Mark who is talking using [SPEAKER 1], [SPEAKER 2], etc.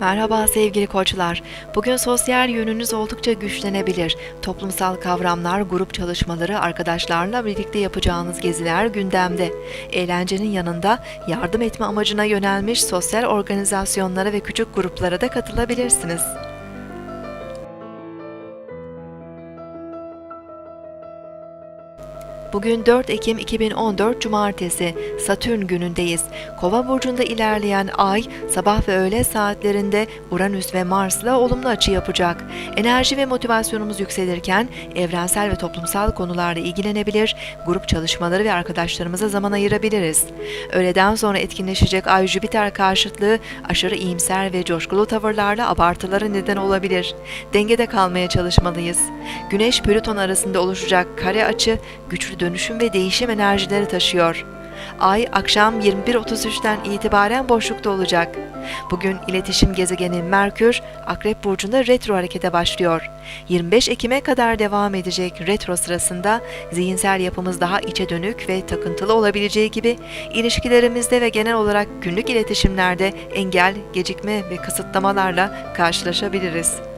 [SPEAKER 1] Merhaba sevgili koçlar. Bugün sosyal yönünüz oldukça güçlenebilir. Toplumsal kavramlar, grup çalışmaları, arkadaşlarla birlikte yapacağınız geziler gündemde. Eğlencenin yanında yardım etme amacına yönelmiş sosyal organizasyonlara ve küçük gruplara da katılabilirsiniz. Bugün 4 Ekim 2014 Cumartesi, Satürn günündeyiz. Kova burcunda ilerleyen ay sabah ve öğle saatlerinde Uranüs ve Mars'la olumlu açı yapacak. Enerji ve motivasyonumuz yükselirken evrensel ve toplumsal konularla ilgilenebilir, grup çalışmaları ve arkadaşlarımıza zaman ayırabiliriz. Öğleden sonra etkinleşecek ay Jüpiter karşıtlığı aşırı iyimser ve coşkulu tavırlarla abartılara neden olabilir. Dengede kalmaya çalışmalıyız. Güneş Plüton arasında oluşacak kare açı güçlü dönüşüm ve değişim enerjileri taşıyor. Ay akşam 21.33'ten itibaren boşlukta olacak. Bugün iletişim gezegeni Merkür, Akrep Burcu'nda retro harekete başlıyor. 25 Ekim'e kadar devam edecek retro sırasında zihinsel yapımız daha içe dönük ve takıntılı olabileceği gibi ilişkilerimizde ve genel olarak günlük iletişimlerde engel, gecikme ve kısıtlamalarla karşılaşabiliriz.